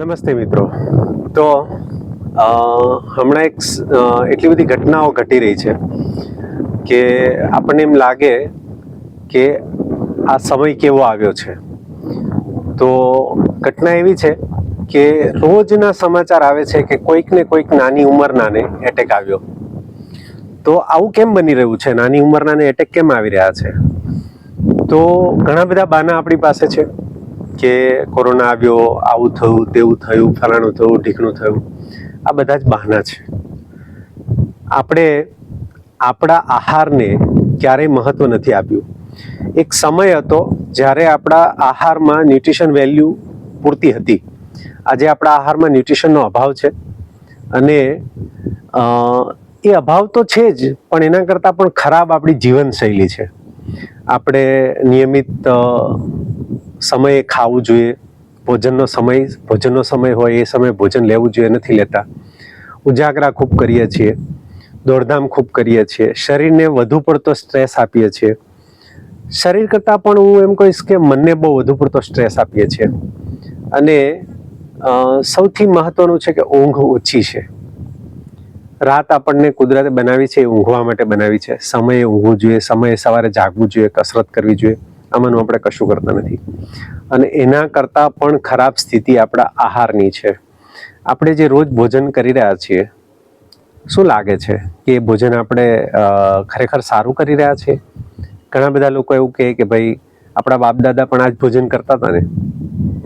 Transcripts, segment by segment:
નમસ્તે મિત્રો. તો હમણાં એક એટલી બધી ઘટનાઓ ઘટી રહી છે કે આપણને એમ લાગે કે આ સમય કેવો આવ્યો છે. તો ઘટના એવી છે કે રોજના સમાચાર આવે છે કે કોઈક ને કોઈક નાની ઉંમરનાને એટેક આવ્યો. તો આવું કેમ બની રહ્યું છે? નાની ઉંમરનાને એટેક કેમ આવી રહ્યા છે? તો ઘણા બધા બાના આપણી પાસે છે. કે કોરોના આવ્યો, આવું થયું, તેવું થયું, ફલાણું થયું, ઢીકણું થયું, આ બધા જ બહાના છે. આપણે આપણા આહારને ક્યારેય મહત્વ નથી આપ્યું. એક સમય હતો જ્યારે આપણા આહારમાં ન્યુટ્રિશન વેલ્યુ પૂરતી હતી. આજે આપણા આહારમાં ન્યુટ્રિશનનો અભાવ છે. અને એ અભાવ તો છે જ, પણ એના કરતાં પણ ખરાબ આપણી જીવનશૈલી છે. આપણે નિયમિત સમયે ખાવું જોઈએ, ભોજનનો સમય ભોજનનો સમય હોય, એ સમયે ભોજન લેવું જોઈએ, નથી લેતા. ઉજાગરા ખૂબ કરીએ છીએ, દોડધામ ખૂબ કરીએ છીએ, શરીરને વધુ પડતો સ્ટ્રેસ આપીએ છીએ. શરીર કરતાં પણ હું એમ કહીશ કે મનને બહુ વધુ પડતો સ્ટ્રેસ આપીએ છીએ. અને સૌથી મહત્વનું છે કે ઊંઘ ઓછી છે. રાત આપણને કુદરતે બનાવી છે એ ઊંઘવા માટે બનાવી છે. સમયે ઊંઘવું જોઈએ, સમયે સવારે જાગવું જોઈએ, કસરત કરવી જોઈએ. આમાંનું આપણે કશું કરતા નથી. અને એના કરતાં પણ ખરાબ સ્થિતિ આપણા આહારની છે. આપણે જે રોજ ભોજન કરી રહ્યા છીએ, શું લાગે છે કે એ ભોજન આપણે ખરેખર સારું કરી રહ્યા છીએ? ઘણા બધા લોકો એવું કહે કે ભાઈ, આપણા બાપદાદા પણ આ જ ભોજન કરતા હતા ને?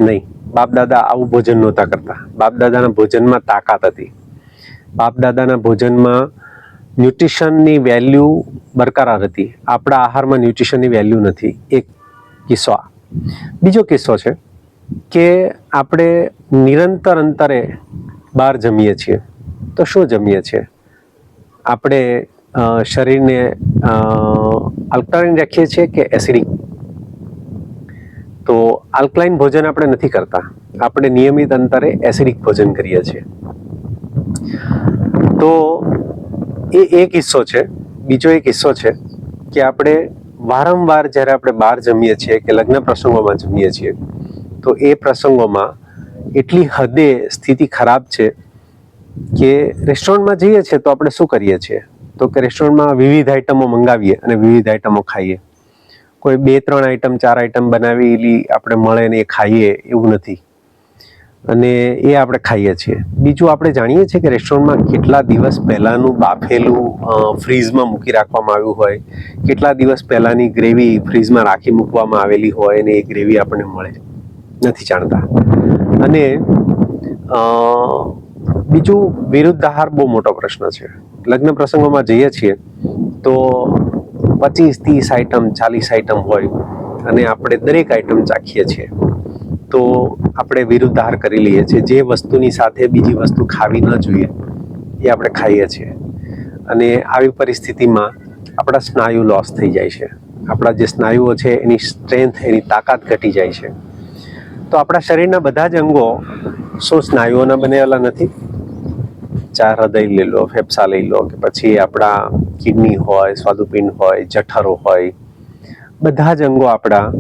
નહીં. બાપ દાદા આવું ભોજન નહોતા કરતા. બાપદાદાના ભોજનમાં તાકાત હતી. બાપ દાદાના ભોજનમાં ન્યુટ્રિશનની વેલ્યુ બરકરાર હતી. આપણા આહારમાં ન્યુટ્રિશનની વેલ્યુ નથી. એક કિસ્સો બીજો કિસ્સો છે કે આપણે નિરંતર અંતરે બહાર જમીએ છીએ. તો શું જમીએ છીએ? આપણે શરીરને અલ્કલાઇન રાખીએ છીએ કે એસિડિક તો આલ્કલાઇન ભોજન આપણે નથી કરતા. આપણે નિયમિત અંતરે એસિડિક ભોજન કરીએ છીએ. તો એ એક કિસ્સો છે, બીજો એક કિસ્સો છે કે આપણે વારંવાર જ્યારે આપણે બહાર જમીએ છીએ કે લગ્ન પ્રસંગોમાં જમીએ છીએ, તો એ પ્રસંગોમાં એટલી હદે સ્થિતિ ખરાબ છે કે રેસ્ટોરન્ટમાં જઈએ છીએ તો આપણે શું કરીએ છીએ? તો કે રેસ્ટોરન્ટમાં વિવિધ આઈટમો મંગાવીએ અને વિવિધ આઈટમો ખાઈએ. કોઈ બે, ત્રણ આઈટમ ચાર આઈટમ બનાવેલી આપણે મળે ને એ ખાઈએ એવું નથી. અને એ આપણે ખાઈએ છીએ. બીજું આપણે જાણીએ છીએ કે રેસ્ટોરન્ટમાં કેટલા દિવસ પહેલાંનું બાફેલું ફ્રીઝમાં મૂકી રાખવામાં આવ્યું હોય, કેટલા દિવસ પહેલાંની ગ્રેવી ફ્રીઝમાં રાખી મૂકવામાં આવેલી હોય અને એ ગ્રેવી આપણને મળે. નથી જાણતા. અને બીજું વિરુદ્ધ આહાર બહુ મોટો પ્રશ્ન છે. લગ્ન પ્રસંગોમાં જઈએ છીએ તો પચીસ, ત્રીસ આઈટમ ચાલીસ આઈટમ હોય અને આપણે દરેક આઈટમ ચાખીએ છીએ. તો આપણે વિરુદ્ધ આહાર કરી લઈએ છીએ. જે વસ્તુની સાથે બીજી વસ્તુ ખાવી ન જોઈએ, એ આપણે ખાઈએ છીએ. અને આવી પરિસ્થિતિમાં આપણા સ્નાયુ લોસ થઈ જાય છે. આપણા જે સ્નાયુઓ છે, એની સ્ટ્રેન્થ એની તાકાત ઘટી જાય છે. તો આપણા શરીરના બધા જ અંગો શું સ્નાયુઓના બનેલા નથી? ચાર હૃદય લઈ લો, ફેફસા લઈ લો, કે પછી આપણા કિડની હોય, સ્વાદુપિંડ હોય, જઠરો હોય, બધા જ અંગો આપણા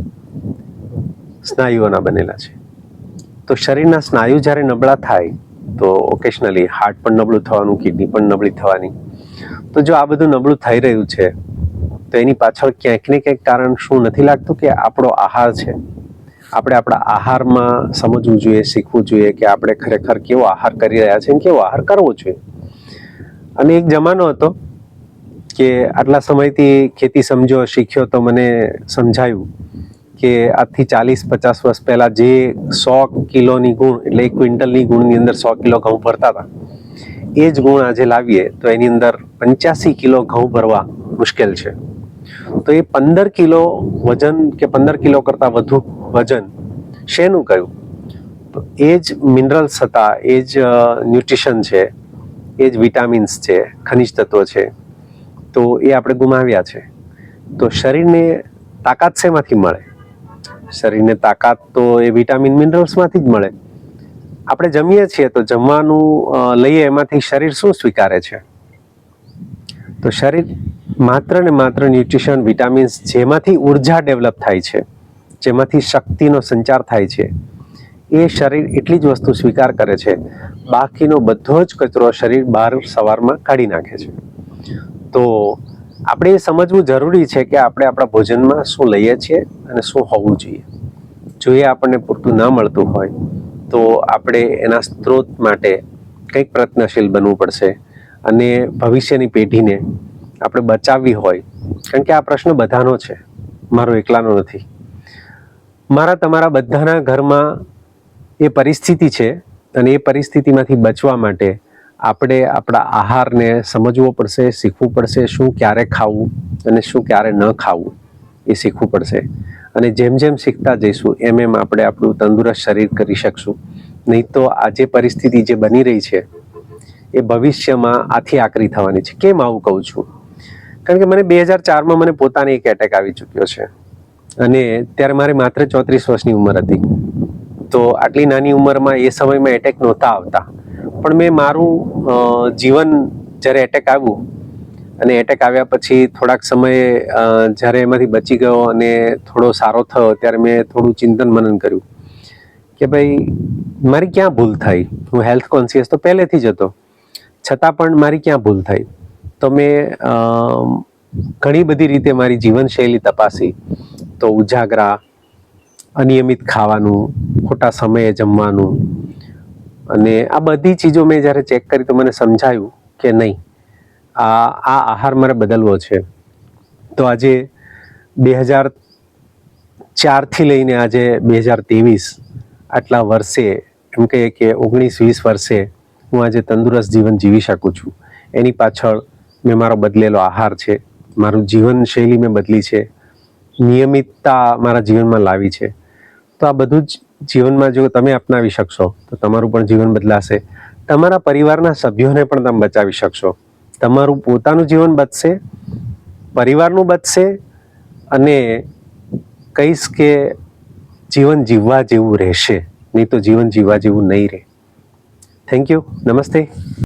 સ્નાયુઓના બનેલા છે. તો શરીરના સ્નાયુ જ્યારે નબળા થાય, તો ઓકેશનલી હાર્ટ પણ નબળું થવાનું કિડની પણ નબળી થવાની. તો જો આ બધું નબળું થઈ રહ્યું છે, તો એની પાછળ ક્યાંક ને ક્યાંક કારણ શું નથી લાગતું કે આપણો આહાર છે? આપણે આપણા આહારમાં સમજવું જોઈએ, શીખવું જોઈએ કે આપણે ખરેખર કેવો આહાર કરી રહ્યા છીએ કેવો આહાર કરવો જોઈએ. અને એક જમાનો હતો કે આટલા સમયથી ખેતી સમજો શીખ્યો તો મને સમજાયું. કે આજથી ચાલીસ, પચાસ વર્ષ પહેલા જે સો કિલોની ગુણ, એટલે એક ક્વિન્ટલની ગુણની અંદર સો કિલો ઘઉં ભરતા હતા, એ જ ગુણ આજે લાવીએ, તો એની અંદર પંચ્યાસી કિલો ઘઉં ભરવા મુશ્કેલ છે. તો એ પંદર કિલો વજન કે પંદર કિલો કરતાં વધુ વજન શેનું તો એ જ મિનરલ્સ હતા, એ જ ન્યુટ્રિશન છે, એ જ વિટામિન્સ છે, ખનિજ તત્વો છે, તો એ આપણે ગુમાવ્યા છે. તો શરીરને તાકાત શેમાંથી મળે? શરીરને તાકાત તો એ વિટામિન મિનરલ્સમાંથી જ મળે. આપણે જમીએ છીએ તો જમવાનું લઈએ એમાંથી શરીર શું સ્વીકારે છે? તો શરીર માત્ર ને માત્ર ન્યુટ્રિશન, વિટામિન્સ જેમાંથી ઊર્જા ડેવલપ થાય છે, જેમાંથી શક્તિનો સંચાર થાય છે, એ શરીર એટલી જ વસ્તુ સ્વીકાર કરે છે. બાકીનો બધો જ કચરો શરીર બહાર સવારમાં કાઢી નાખે છે. તો આપણે એ સમજવું જરૂરી છે કે આપણે આપણા ભોજનમાં શું લઈએ છીએ અને શું હોવું જોઈએ. જો એ આપણને પૂરતું ન મળતું હોય, તો આપણે એના સ્ત્રોત માટે કંઈક પ્રયત્નશીલ બનવું પડશે અને ભવિષ્યની પેઢીને આપણે બચાવવી હોય, કારણ કે આ પ્રશ્ન બધાનો છે, મારો એકલાનો નથી. મારા તમારા બધાના ઘરમાં એ પરિસ્થિતિ છે અને એ પરિસ્થિતિમાંથી બચવા માટે આપણે આપણા આહારને સમજવો પડશે, શીખવું પડશે શું ક્યારે ખાવું અને શું ક્યારે ન ખાવું એ શીખવું પડશે. અને જેમ જેમ શીખતા જઈશું, એમ એમ આપણે આપણું તંદુરસ્ત શરીર કરી શકશું. નહીં તો આ જે પરિસ્થિતિ જે બની રહી છે, એ ભવિષ્યમાં આથી આકરી થવાની છે. કેમ આવું કહું છું? કારણ કે મને બે હજાર ચારમાં મને પોતાને એક એટેક આવી ચૂક્યો છે. અને ત્યારે મારે માત્ર ચોત્રીસ વર્ષની ઉંમર હતી. તો આટલી નાની ઉંમરમાં એ સમયમાં એટેક નહોતા આવતા. પણ મેં મારું જીવન જ્યારે એટેક આવ્યું અને એટેક આવ્યા પછી થોડાક સમયે જ્યારે એમાંથી બચી ગયો અને થોડો સારો થયો, ત્યારે મેં થોડું ચિંતન મનન કર્યું કે ભાઈ, મારી ક્યાં ભૂલ થઈ? હું હેલ્થ કોન્શિયસ તો પહેલેથી જ હતો. છતાં પણ મારી ક્યાં ભૂલ થઈ? તો મેં ઘણી બધી રીતે મારી જીવનશૈલી તપાસી. તો ઉજાગરા, અનિયમિત ખાવાનું, ખોટા સમયે જમવાનું અને આ બધી ચીજો મેં જ્યારે ચેક કરી તો મને સમજાયું કે નહીં. આ આ આહાર મારે બદલવો છે. તો આજે બે હજાર ચારથી લઈને આજે બે હજાર ત્રેવીસ આટલા વર્ષે, એમ કહીએ કે ઓગણીસ વીસ વર્ષે હું આજે તંદુરસ્ત જીવન જીવી શકું છું. એની પાછળ મેં મારો બદલેલો આહાર છે. મારું જીવનશૈલી મેં બદલી છે. નિયમિતતા મારા જીવનમાં લાવી છે. તો આ બધું જ જીવનમાં જો તમે અપનાવી શકશો, તો તમારું પણ જીવન બદલાશે. તમારા પરિવારના સભ્યોને પણ તમે બચાવી શકશો. તમારું પોતાનું જીવન બચશે, પરિવારનું બચશે અને કહીશ કે જીવન જીવવા જેવું રહેશે, નહીં તો જીવન જીવવા જેવું નહીં રહે. થેન્ક યુ નમસ્તે.